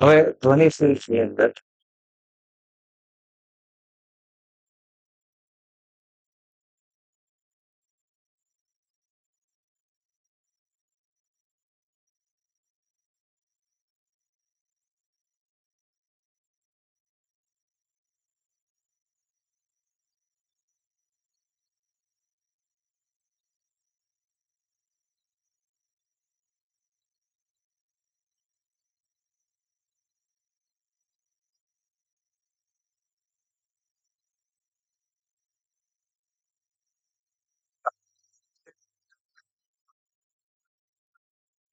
હવે ધ્વનિ ની અંદર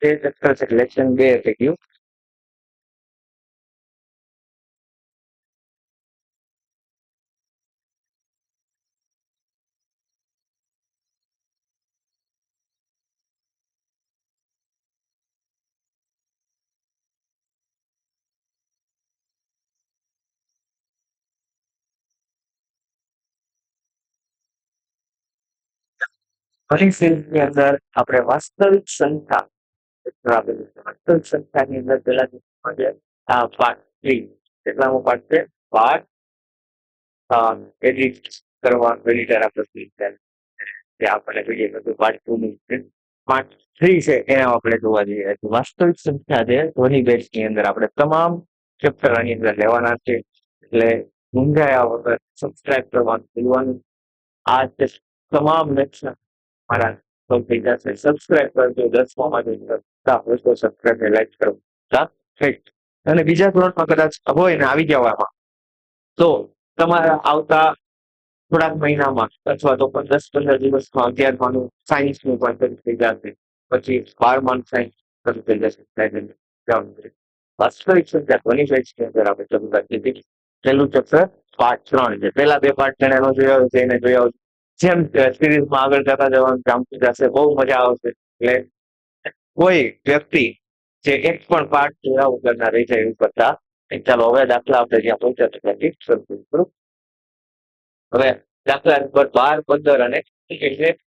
તે ચેપ્ટર છે. લેસન બે એટલે ગયું ની અંદર આપણે વાસ્તવિક સંખ્યા આપેલું છે. વાસ્તવિક અંદર પેલા આ થ્રી કેટલામો પાઠ છે એડિટ કરવા એડિટર પાર્ટ ટુ નું છે પાર્ટ થ્રી છે એને આપણે જોવા જઈએ વાસ્તવિક સંખ્યા છે ધ્વનિ બેચની અંદર આપણે તમામ ચેપ્ટર આની અંદર લેવાના છે એટલે ગુંજાયા વગર સબસ્ક્રાઇબ કરવાનું ભૂલવાનું આ તમામ લેક્ચર મારા તો થઈ જશે સબસ્ક્રાઇબ કરજો. દસમામાં જો હોય તો સબસ્ક્રાઇબ ને લાઈક કરો. અને બીજા ધોરણમાં કદાચ હોય ને આવી જવામાં તો તમારા આવતા થોડાક મહિનામાં અથવા તો પણ દસ, પંદર દિવસમાં અગિયારમાનું સાયન્સનું ભણતર થઈ જશે. પછી બારમાનું સાયન્સ શરૂ થઈ જશે. વાસ્તવિક સંખ્યા ઘણી બેચની અંદર આપણે રાખી હતી પહેલું ચેપ્ટર પાર્ટ ત્રણ છે. પહેલા બે પાર્ટ જણાનો એનો હોય છે એને જોયા જેમ સિરીઝમાં આગળ જતા જવાનું કામ જશે, બહુ મજા આવશે. એટલે કોઈ વ્યક્તિ જે એક પણ પાર્ટ જોયા વગરના રહી જાય એવું કરતા ચાલો, હવે દાખલા આપણે જ્યાં પહોંચ્યા તો ત્યાં? હવે દાખલા નંબર બાર, પંદર અને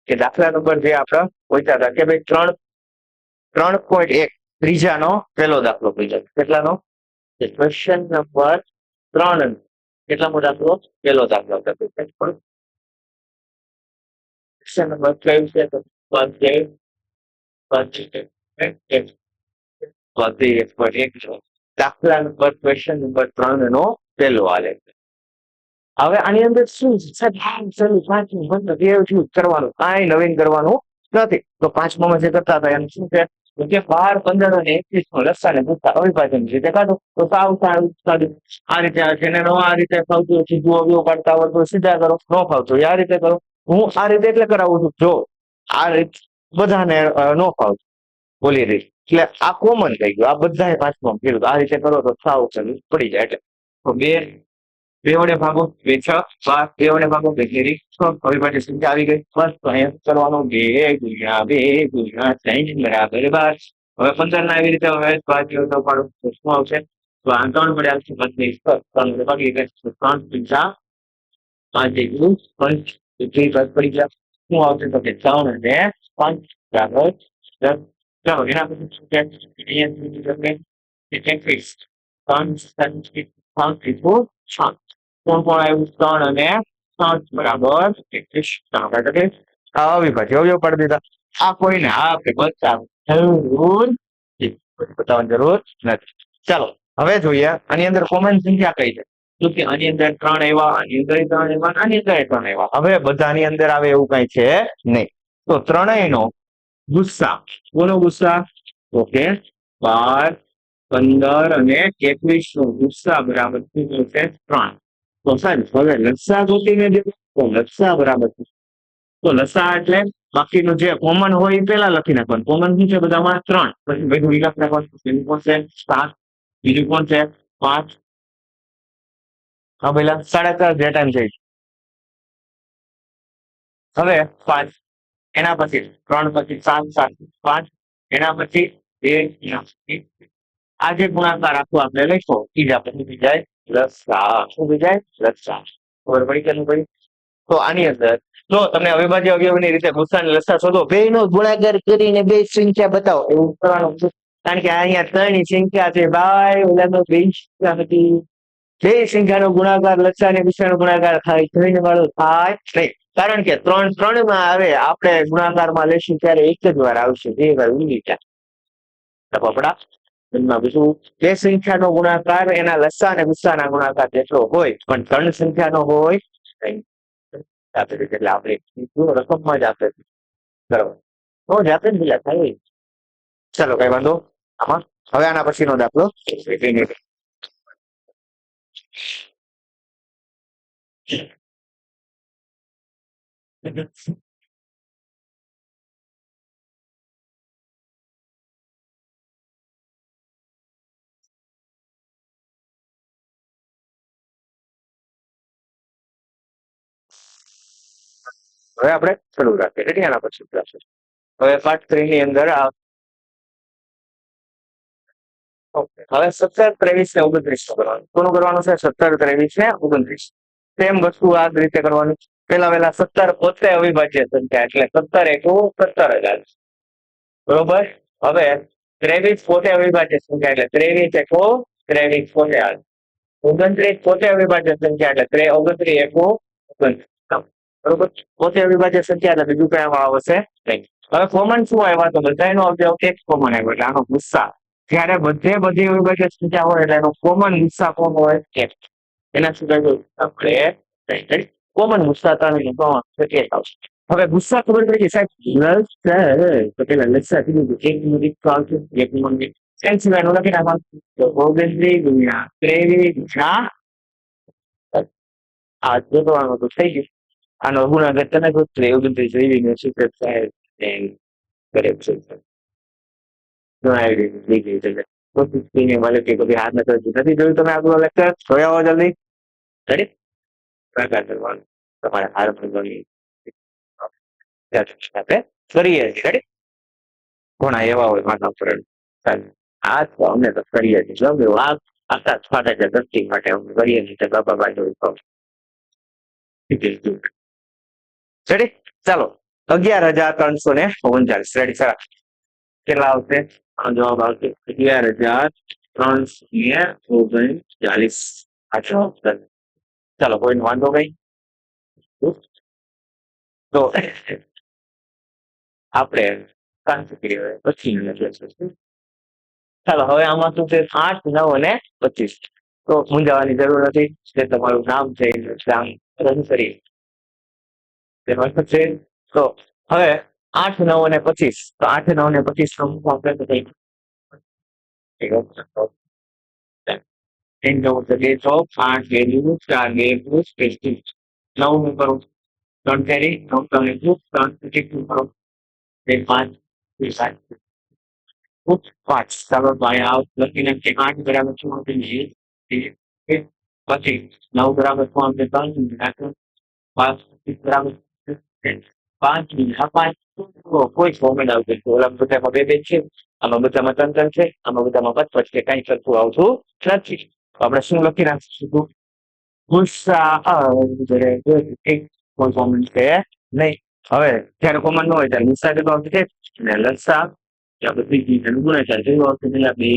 કે દાખલા નંબર જે આપણે પહોંચ્યા હતા કે ભાઈ ત્રણ ત્રણ પોઈન્ટ એક, ત્રીજાનો પહેલો દાખલો પહોંચ્યા કેટલાનો? ક્વેશ્ચન નંબર ત્રણ કેટલામો દાખલો? પહેલો દાખલો. નંબર કયું છે તો સ્વાધ્યાય સ્વાધ્યાય સ્વાધ્યાય એક એક દાખલા નંબર ક્વેશ્ચન નંબર ત્રણ નો પહેલો આલે. હવે આની અંદર શું? સાહેબ હા, પાંચમું બંધ. બેવથી કરવાનું. કાંઈ નવીન કરવાનું નથી. તો પાંચમામાં જે કરતા હતા એમ શું છે? જે બાર પંદર અને એકવીસ નો લસાને પૂછતા અવિભાજન છે. તે કાઢો તો સાવ સારું સારું આ રીતે આ છે ને આ રીતે ફાવતું સીધું અવયવ કાઢતા તો સીધા કરો. ન ફાવતું આ રીતે કરો. હું આ રીતે એટલે કરાવું છું. જો આ રીત બધાને નો ફાવતું. બોલી રીત એટલે આ કોમન થઈ ગયું. આ બધાએ પાંચમાં કીધું. આ રીતે કરો તો સાવ પડી જાય એટલે. બે બે વડે ભાગો. બે, છ, બાર. બે વડે ભાગો. બે ઘેરી છ હવે સંખ્યા આવી ગઈ. બસ, તો અહીંયા કરવાનો. બે ગુણ્યા બે ગુણ્યા ત્રણ બરાબર બાર. હવે પંદર ના એવી રીતે હવે સ્વાધ્યાય તો પાડું. શું આવશે? તો આ ત્રણ વડે આવશે. બત્રીસ. ત્રણ વડે ભાગી ગયા ત્રણ પંચા પાંચ એક પંચ. ત્રીસ બાદ પડી ગયા શું આવશે તો કે ત્રણ અને પાંચ બરાબર દસ ચાલો એના પછી શું છે અહીંયા સુધી તમને એકવીસ ત્રણ પાંચ પાંચ ત્રિપુર સાત કોણ કોણ આવ્યું ત્રણ અને સાત બરાબર એકવીસ બરાબર એટલે કે આ અવિભાજ્ય અવયવ પાડી દીધા આ કોઈને આ આપણે બતાવવું જરૂર નથી. કોઈ બતાવવાની જરૂર નથી ચાલો હવે જોઈએ આની અંદર કોમન સંખ્યા કઈ છે તો કે આની અંદર ત્રણ એવા, આની અંદર ત્રણ એવા, આની અંદર ત્રણ આવ્યા હવે બધાની અંદર આવે એવું કઈ છે નહીં. તો ત્રણેયનો ગુસ્સા. કોનો ગુસ્સા? ઓકે. બાર, પંદર અને એકવીસ નો ગુસ્સા બરાબર શું છે ત્રણ. તો સાહેબ, હવે લસા ગોતીને દે તો લસા બરાબર શું? તો લસા એટલે બાકીનું જે કોમન હોય એ પેલા લખી નાખવાનું. કોમન શું છે? બધામાં ત્રણ. પછી બધું વિલાસ નાખવાનું. પેલું કોણ છે? સાત. બીજું કોણ છે? પાંચ. હા પેલા સાડા ચાર જે ટાઈમ થઈ હવે પાંચ, એના પછી ત્રણ પછી સાત સાત, પાંચ, એના પછી બે આ જે ગુણાકાર આખું આપણે લખો એ જ આપણે શું જાય લસા શું બીજાય જાય લસા ખબર પડી કે પડી? તો આની અંદર, જો તમને અવિભાજ્ય અવયવની રીતે ગુસ્સા અને લસા શોધો બે નો ગુણાકાર કરીને બે સંખ્યા બતાવો. એવું કરવાનું કારણ કે અહીંયા ત્રણ સંખ્યા છે. ભાઈ ઓલામાં બે સંખ્યા હતી. બે સંખ્યાનો ગુણાકાર લસા અને ગુસ્સાનો ગુણાકાર થાય ત્રણ વાળો થાય નહીં. કારણ કે ત્રણ ત્રણમાં આવે, આપણે ગુણાકારમાં લેશું ત્યારે એક જ વાર આવશે. બે વાર ઉડી ગયા કપડા એમાં બીજું બે સંખ્યાનો ગુણાકાર, એના લસા અને ગુસ્સાના ગુણાકાર જેટલો હોય, પણ ત્રણ સંખ્યાનો હોય એટલે આપણે રકમ રકમમાં જ આપે. બરાબર. તો જાતે જ બીજા થાય. ચાલો, કઈ વાંધો આમાં, હવે આના પછીનો દાખલો હવે આપણે ચાલુ રાખીએ. રેડી આના પછી ક્લાસીસ હવે પાર્ટ થ્રી ની અંદર ઓકે હવે સત્તર ત્રેવીસ ને ઓગણત્રીસનું કરવાનું. કોનું કરવાનું છે? સત્તર ત્રેવીસ ને ઓગણત્રીસ. સેમ વસ્તુ આ રીતે કરવાનું? પેલા પેલા સત્તર પોતે અવિભાજ્ય સંખ્યા એટલે સત્તર એકુ સત્તર હજાર. બરોબર? હવે ત્રેવીસ પોતે અવિભાજ્ય સંખ્યા એટલે ત્રેવીસ એકુ ત્રેવીસ પોતે ઓગણત્રીસ પોતે અવિભાજ્ય સંખ્યા એટલે ત્રે ઓગણત્રીસ એકુ ઓગણત્રીસ. બરોબર? પોતે અવિભાજ્ય સંખ્યા એટલે બીજું કઈ આવશે? નહીં. હવે કોમન શું આવ્યા તો બધાનો અવયવ એક કોમન આવ્યો એટલે આનો ગુસ્સા. જ્યારે બધે બધી અવિભાજ્ય સંખ્યા હોય એટલે એનો કોમન ગુસ્સા કોણ હોય? એક. એના સિવાય આપણે કોમન ગુસ્સા ત્રણ એક આવશે હવે ગુસ્સા ખબર પડી કે સાહેબ લસા તો પેલા લસા કીધું કે એક મિનિટ તો આવશે એક મિનિટ એમ સિવાયનું લખી નાખવાનું તો ઓગણત્રીસ ગુણ્યા ત્રેવીસ ગુણ્યા આ જોડવાનું તો થઈ ગયું આનો ગુણાકાર તમે ગોતરે ઓગણત્રીસ એવી ને સિક્રેટ સાહેબ કરે છે જણાવી દીધું થઈ ગઈ છે કોશિશ કરીને મળે કે કદી હાથ નથી નથી જોયું તમે આપણું લેક્ચર જોયા હો જલ્દી રેડી પ્રકાર તમારે હાર ભરવાની આપણે કરીએ છીએ. ઘણા એવા હોય માતા ફ્રેન્ડ આ તો અમને તો કરીએ છીએ. ગમે આ આખા છે ધરતી માટે અમે કરીએ છીએ બાબા બાજુ રેડી ચાલો. અગિયાર હજાર ત્રણસો ને ઓગણચાલીસ. રેડી સર કેટલા આવશે? જવાબ આવશે અગિયાર હજાર ત્રણસો ને ઓગણચાલીસ. આ જવાબ સર ચાલો કોઈ વાંધો નહીં. તો આપણે કાંતિ પછી ચાલો, હવે આમાં શું છે? આઠ, નવ અને પચીસ. તો મૂંઝાવાની જરૂર નથી, જે તમારું નામ છે નામ રન કરી તેમાં છે, તો હવે આઠ, નવ અને પચીસ. તો આઠ, નવ અને પચીસ નો આપણે and now the days of and values are labeled specific. Now number of contrary, now the labels contradict number of the five result. Put parts covered by out looking at demand grammar two of the but now grammar form the thousand record past grammar પાંચ બીજા પાંચ કોઈ format આવશે ઓલા બધામાં બે બે છે આમાં બધામાં ત્રણ ત્રણ છે આમાં બધામાં પાંચ પાંચ કે કાંઈ સરખું આવતું નથી આપણે શું લખી નાખીશું? ગુસ્સા કોઈ કોમન છે નહીં. હવે જયારે કોમન ન હોય ત્યારે ગુસ્સા કેટલો આવશે ને લસા ત્યાં બધી પેલા બે.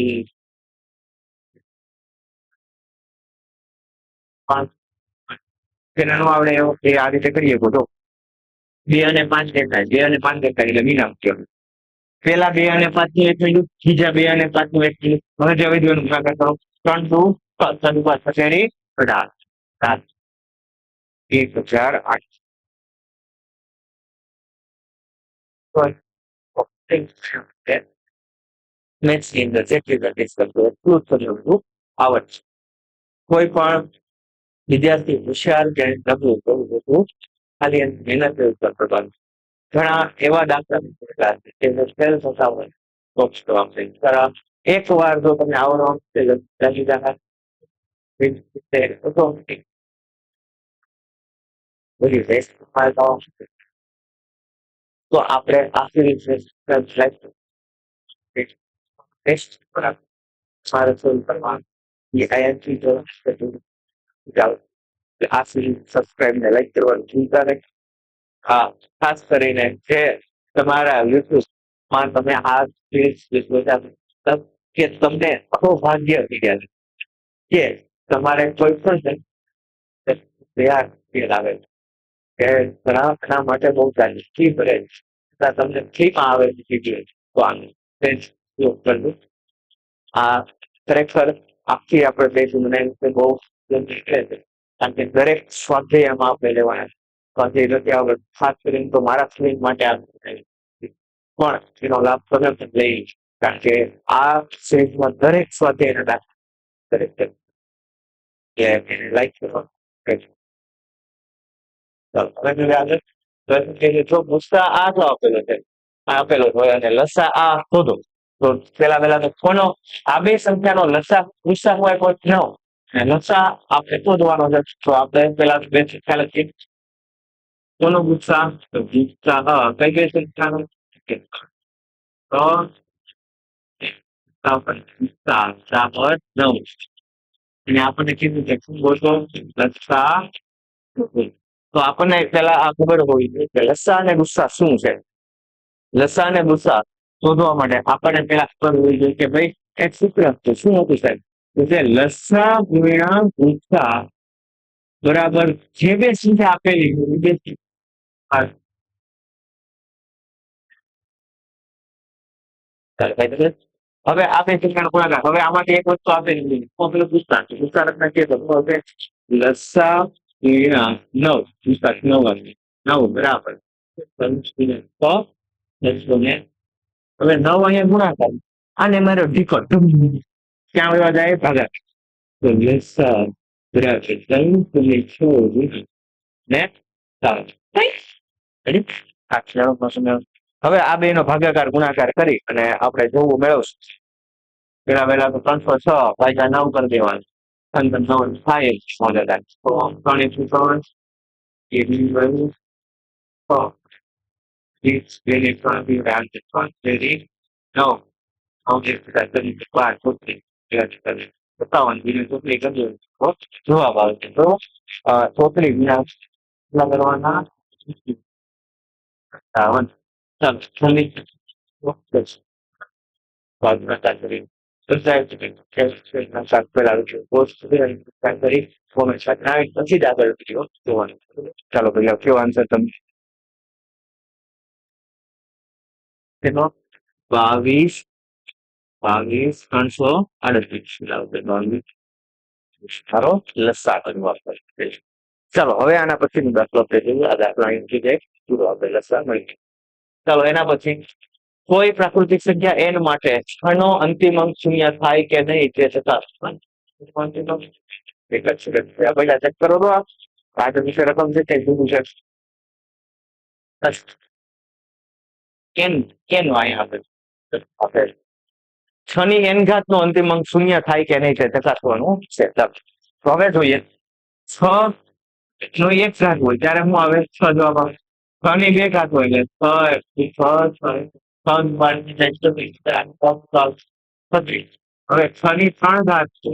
તેના નો આવડે એવો એ આ રીતે કરીએ તો બે અને પાંચ દેખાય બે અને પાંચ દેખાય એટલે વિરામ કહેવાય પેલા બે અને પાંચનું એક મિનિટ બીજા બે અને પાંચનું એક મિનિટ હવે જવી દેવાનું ગુણાકાર કરો. ત્રણ ટુ અઢાર સાત એક હજાર આઠ મેથ્સની અંદર જેટલી કરતો એટલું તમને આવડશે કોઈ પણ વિદ્યાર્થી હોશિયાર કે નબળું કરવું હતું ખાલી મહેનત ઉપર કરવાનું ઘણા એવા દાખલા છે ફેલ થતા હોય એક વાર જો તમે આવડો લખી જાય ઓટોમેટિક બધી વેસ્ટ તો આપણે આખી ટેસ્ટ મારે શું કરવાનું એ આઈએમસી જો જાઓ આ સિરીઝ સબસ્ક્રાઇબ ને લાઈક કરવાનું ચિંતા નહીં હા ખાસ કરીને જે તમારા યુટ્યુબમાં તમે આ સ્પીચ કે તમને અહોભાગ્ય ગયા છે કે તમારે કોઈ પણ તૈયાર ફીલ આવે કે ઘણા માટે બહુ સારી ફી રહે છે. તમને ફ્રીમાં આવે છે વીડિયો તો આનું સેન્સ ઉપયોગ કરવું આ ખરેખર આખી આપણે બે મને વિશે બહુ ગમતી છે. કારણ કે દરેક સ્વાધ્યાયમાં આપણે લેવાના. સ્વાધ્યાય નથી આપણે ખાસ કરીને તો મારા સ્લીપ માટે આ પણ એનો લાભ તમે લઈ કારણ કે આ સ્ટેજમાં દરેક સ્વાધ્યાય દાખલ દરેક તો એમ કે છે, આપેલો બે સંખ્યાનો લસા ગુસ્સા હોય કોઈ ન અને લસા આપણે શોધવાનો છે. તો આપણે પેલા બે સંખ્યા લખીએ. કોનો ગુસ્સા? તો ગુસ્સા હા કઈ કઈ સંખ્યાનો? તો પર ગુસ્સા ગુસ્સા નવ. અને આપણને કીધું કે શું બોલતો લસા. તો આપણને પેલા આ ખબર હોવી જોઈએ કે લસા અને ગુસ્સા શું છે? લસા અને ગુસ્સા શોધવા માટે આપણને પેલા ખબર હોવી જોઈએ કે ભાઈ, એક સૂત્ર હતું શું હતું સાહેબ? તો કે લસા ગુણ્યા ગુસ્સા બરાબર જે બે સંખ્યા આપેલી બે બરાબર? હવે આ બે સંખ્યાનો ગુણાકાર હવે આમાંથી એક વસ્તુ આપેલી છે તો પેલું ગુસ્સા છે. ગુસ્સા રચના કે તો હવે લસા ગુણ્યા નવ ગુસ્સા નવ આવી નવ બરાબર પંચોતેર સો એકસો ને હવે નવ અહીંયા ગુણાકાર આને મારો ઢીકો ઢમ. ક્યાં વયા જાય ભાગા તો લસા બરાબર ત્રણ ને છ ગુણ્યા ને સાત Ready? આ ક્ષણો પાછળ હવે આ બે નો ભાગાકાર ગુણાકાર કરી અને આપણે જોવું મેળવશું. પેલા પેલા તો ત્રણસો છ ભાગ્યા નવ કરી દેવાનું. પંદર નવ થાય મોડે તો ત્રણ એકસો ત્રણ એ બી બન્યું છ ત્રીસ બે, ત્રણ, બી આઠ ત્રણ તેરી નવ નવ એક બધા કરી બાર, ચોત્રીસ તેર સત્તાવન બીજું જવાબ આવશે તો ચોત્રીસ કેટલા કરવાના? સત્તાવન. ચાલો ભાઈ કયો આન્સર તમે તેનો બાવીસ બાવીસ ત્રણસો આડત્રીસ સારો લસા કરવા પડશે ચાલો હવે આના પછી દાખલો આપણે જોઈએ આ દાખલા અહીંથી જાય પૂરો આપણે લસા મળી. ચાલો, એના પછી કોઈ પ્રાકૃતિક સંખ્યા એન માટે ક્ષણો અંતિમ અંક શૂન્ય થાય કે નહીં તે જ છે. પહેલા તો રકમ છે છે. કેન કેન અહીંયા આપે છ ની એન નો અંતિમ અંક શૂન્ય થાય કે નહીં તે ચકાસવાનું છે. હવે જોઈએ. છ એક ઘાત હોય, ત્યારે હું આવે? છ જવાબ આવે. ઘાત હોય એટલે છ છ છ ત્રણ બારની જાય તો વીસ, ચાર, પાંચ, છત્રીસ. હવે છ ની ત્રણ ઘાત છે.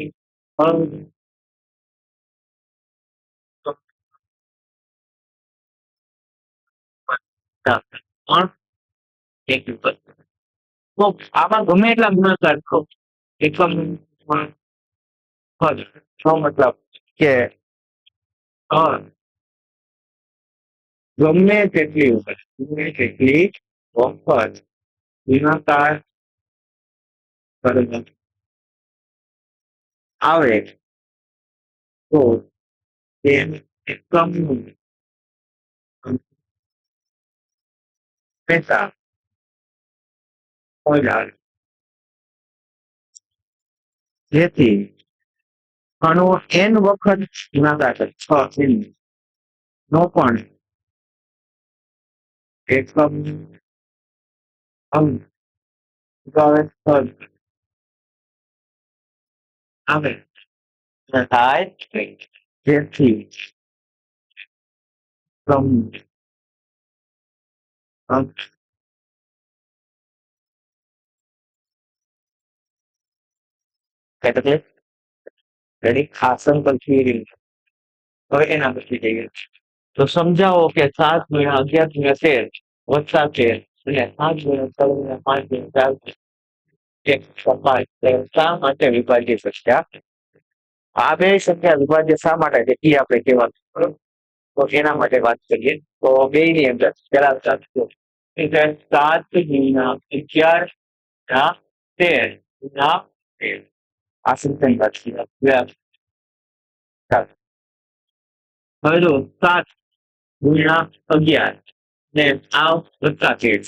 આમાં ગમે એટલા ગુણાકાર કરો એકમ છ મતલબ કે ત્રણ ગમે તેટલી વખત ગમે તેટલી વખત ગુણાકાર કરવામાં આવે તો તેમ એકમનું હંમેશા ઓજાર જેથી અણુ n વખત ગુણાકાર થાય છ n નો પણ Exams um Goddess Club Amen. The I think get teach from um capitalist very awesome. Continuing. Okay, number three. તો સમજાવો કે સાત ગુણ્યા અગિયાર ગુણ્યા તેર વત્તા તેર અને સાત ગુણ્યા ત્રણ ગુણ્યા પાંચ ગુણ્યા ચાર શા માટે વિભાજ્ય સંખ્યા આ બે સંખ્યા વિભાજ્ય શા માટે છે? એ આપણે કહેવાનું તો એના માટે વાત કરીએ. તો બે ની અંદર પેલા સાત સાત ગુણ્યા અગિયાર ના તેર ના તેર આ સંખ્યાની વાત કરીએ. હવે જો સાત ગુણ્યા અગિયાર. ને આ વત્તા તેર.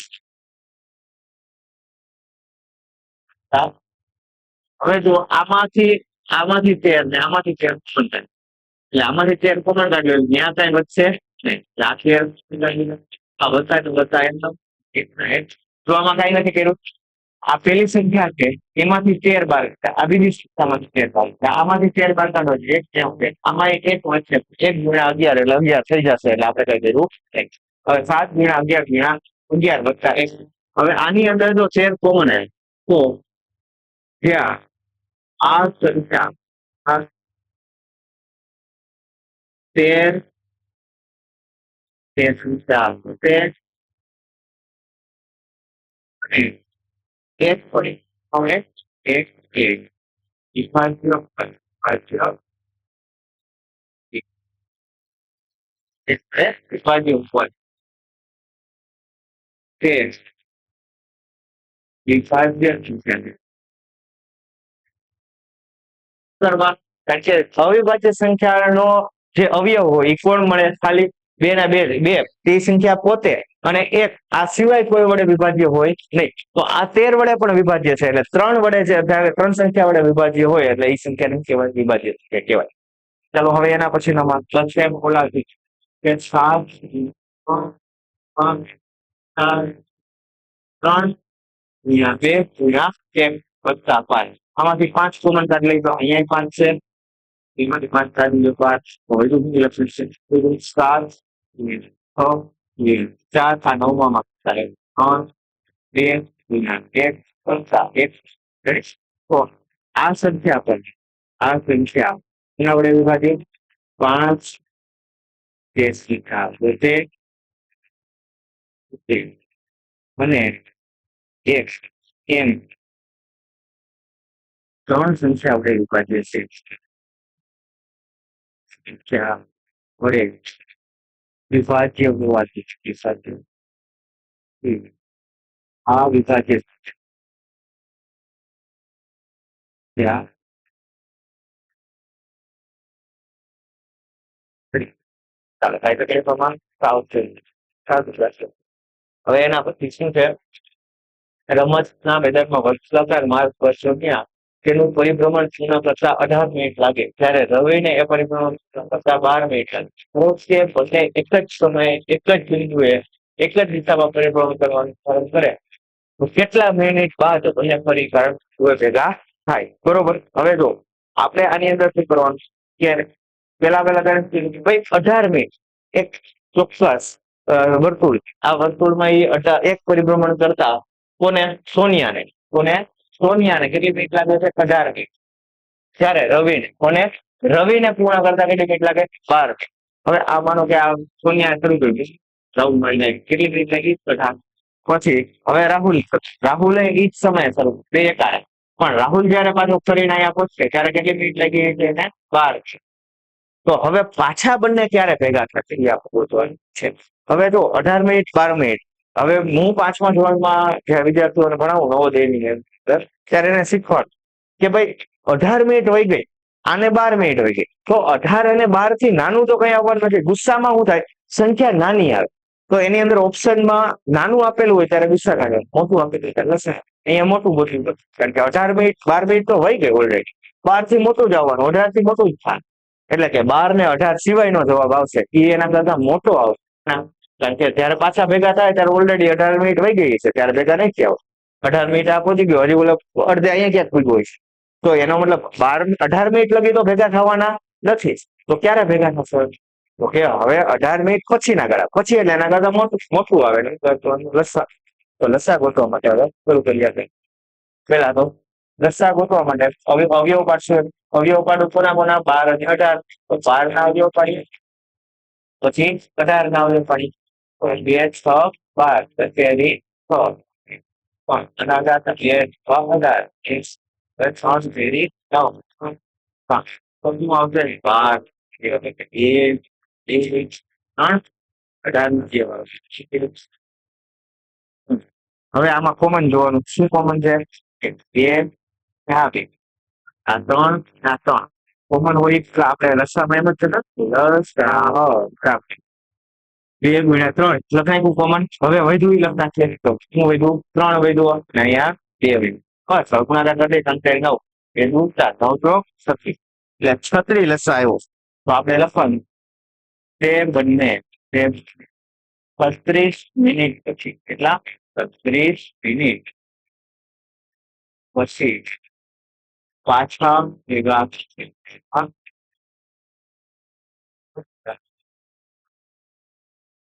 હવે જો આમાંથી આમાંથી તેર ને આમાંથી તેર કોમન થાય? એટલે આમાંથી તેર કોમન કાઢ્યો ત્યાં ત્યાં વધશે નહીં આ તેર. આ વત્તા તો વત્તા એમ એક ને એક. આમાં કઈ નથી કર્યું આ પેલી સંખ્યા છે એમાંથી તેર બાર કાઢ્યા. આ બીજી સંખ્યામાંથી તેર બાર કાઢ્યા. આમાંથી તેર બાર કાઢો એટલે એક ક્યાં ઉડે? આમાં એક એક વધશે એક ગુણ્યા અગિયાર એટલે અગિયાર થઈ જશે એટલે આપણે કઈ કર્યું એક હવે સાત ગુણ્યા અગિયાર ગુણ્યા અગિયાર વત્તા એક હવે આની અંદર જો તેર કોમન હે તો ત્યાં આ સંખ્યા આ તેર તેર સંખ્યા તેર અને એક પડી હવે એક એક વિભાજ્ય વિભાજ્ય એટલે વિભાજ્ય ઉપર તેર વિભાજ્ય સંખ્યા અવિભાજ્ય સંખ્યાનો જે અવયવ હોય ઇક્વલ મળે ખાલી બે ના બે બે. તે સંખ્યા પોતે અને એક, આ સિવાય કોઈ વડે વિભાજ્ય હોય નહીં. તો આ તેર વડે પણ વિભાજ્ય છે, એટલે ત્રણ વડે છે ત્રણ સંખ્યા વડે વિભાજ્ય હોય, એટલે એ સંખ્યાને કહેવાય? વિભાજ્ય સંખ્યા કહેવાય. ચાલો હવે એના પછીનો પ્લસ એમ બોલાવી કે સાત, ત્રણ ગુણ્યા બે ગુણ્યા એક, વત્તા પાંચ. આમાંથી પાંચ કોમન કાર્ડ લઈ તો અહીંયા પાંચ છે. એમાંથી પાંચ કાઢી લો પાંચ. શું લખ્યું છે સાત છ બે, ચાર આ નવમાં ત્રણ બે એક કરતા એક. આ સંખ્યા પર આ સંખ્યા. વડે વિભાજિત પાંચ જે સંખ્યા વધે અને એક એમ. ત્રણ સંખ્યા વડે વિભાજ્ય છે. સંખ્યા વડે વિભાજ્ય હોવાથી વિભાજ્ય હમ. આ વિભાજ્ય સંખ્યા ચાલો કાંઈ તો કંઈ પ્રમાણ સાવ છે સારું રહેશે. હવે એના પછી શું છે રમતના મેદાનમાં વર્ષલાકાર માર્ગ પર શૂન્ય તેનું પરિભ્રમણ પૂર્ણ કરતા અઢાર મિનિટ લાગે. ત્યારે રવિને એ પરિભ્રમણ કરતા બાર મિનિટ લાગે. મોક્ષે પોતે એક જ સમયે, એક જ બિંદુએ, એક જ દિશામાં પરિભ્રમણ કરવાનું પ્રારંભ કરે. કેટલા મિનિટ બાદ અહીંયા ફરી કારણ ભેગા થાય. બરોબર? હવે જો, આપણે આની અંદર શું કરવાનું? કે પેલા પેલા કારણ કે ભાઈ અઢાર મિનિટ, એક ચોક્કસ વર્તુળ. આ વર્તુળમાં એ અઢાર એક પરિભ્રમણ કરતા કોને? સોનિયાને. કોને? સોનિયાને કેટલી મિનિટ લાગે છે? અઢાર મિનિટ ત્યારે રવિને, કોને? રવિને પૂર્ણ કરતા કેટલી મિનિટ લાગે? બાર. હવે આ માનો કે આ સોનિયા શરૂ કર્યું રાહુલ મળીને કેટલી મિનિટ લાગી? અઢાર પછી હવે રાહુલ. રાહુલે એ જ સમયે શરૂ બે એકારે પણ રાહુલ જયારે પાછો ફરીને અહીંયા પહોંચશે, ત્યારે કેટલી મિનિટ લાગી છે એને? બાર છે. તો હવે પાછા બંને ક્યારે ભેગા થશે? એ આપણે છે. હવે જો અઢાર મિનિટ, બાર મિનિટ. હવે હું પાંચમા ધોરણમાં જે વિદ્યાર્થીઓને ભણાવું, નવો નવોદયની અંદર ત્યારે એને શીખવાડ. કે ભાઈ, અઢાર મિનિટ વહી ગઈ, આને બાર મિનિટ વહી ગઈ. તો અઢાર અને બારથી નાનું તો કઈ આવવાનું નથી. ગુસ્સામાં શું થાય, સંખ્યા નાની આવે. તો એની અંદર ઓપ્શનમાં નાનું આપેલું હોય ત્યારે ગુસ્સા કાઢે મોટું આપેલું ત્યારે લસાય અહીંયા મોટું બોટલું કારણ કે અઢાર મિનિટ બાર મિનિટ તો વહી ગઈ ઓલરેડી બારથી મોટું જ આવવાનું, અઢારથી મોટું જ થાય. એટલે કે બાર ને અઢાર સિવાયનો જવાબ આવશે. એ એના કરતા મોટો આવશે. કારણ કે ત્યારે પાછા ભેગા થાય ત્યારે ઓલરેડી અઢાર મિનિટ વહી ગઈ છે, ત્યારે ભેગા નહીં થયા અઢાર મિનિટ આ પહોંચી ગયો હજી ઓલો અડધે અહીંયા ક્યાંક હોય છે? તો એનો મતલબ બાર, અઢાર મિનિટ લગી તો ભેગા થવાના નથી. તો ક્યારે ભેગા થશે? તો કે હવે અઢાર મિનિટ પછી ના ગાળા, પછી એટલે એના કરતા મોટું મોટું આવે લસ્સા લસા, તો લસા ગોતવા માટે હવે શરૂ કરીએ આપે પેલા તો લસા ગોતવા માટે અવયવ પાડશે. અવયવ પાડું, કોના કોના? બાર અને અઢાર. તો બાર ના અવયવ પાડીએ. પછી અઢાર ના અવયવ પાડીએ. બે, છ, બાર. તેરી છ. પણ અનાગાતા એ અનાગાર is that sounds very dumb. હા સમજમાં આવશે બાર એક એક આઠ અઢાર જેવા આવશે હમ. હવે આમાં કોમન જોવાનું શું કોમન છે કે બે આ બે આ ત્રણ આ ત્રણ કોમન હોય તો આપણે રસ્તામાં એમ જ થતા રસ્તા બે ગુણ્યા ત્રણ, લખાયું કોમન હવે વધુ લખતા છે. તો શું વધુ ત્રણ વૈધુ અને અહીંયા બે વધુ બસ અગુણાકાર કરી સંખ્યા નવ. એનું ચાર નવ તો છત્રીસ. એટલે છત્રી લસા આવ્યો. તો આપણે લખવાનું. તે બંને તે બત્રીસ મિનિટ પછી. કેટલા? બત્રીસ મિનિટ પછી. પાછા ભેગા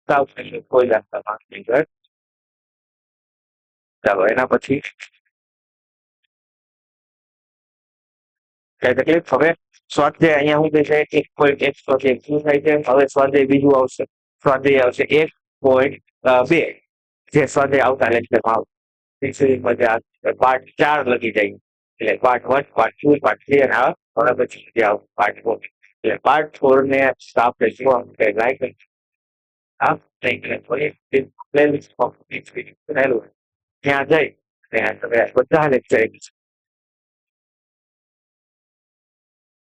થયા. સાવ કોઈ જાતના પાંચ મિનિટ ચાલો, એના પછી. કઈ તકલીફ હવે સ્વાધ્યાય અહીંયા હું કહે છે. એક પોઈન્ટ એક સ્વાધ્યાય શું થાય છે? હવે સ્વાધ્યાય બીજું આવશે. સ્વાધ્યાય આવશે એક પોઈન્ટ બે. જે સ્વાધ્યાય આવતા લેક્ચરમાં આવશે મજા પાર્ટ ચાર લખી જાય. એટલે part one part two part three અને આ હવે પછી જે આવ પાર્ટ ફોર એટલે પાર્ટ ફોર ને આપણે જોવા માટે લાઈક આ પ્લેલિસ્ટ બનાવેલું હોય ત્યાં જઈ ત્યાં તમે બધા લેક્ચર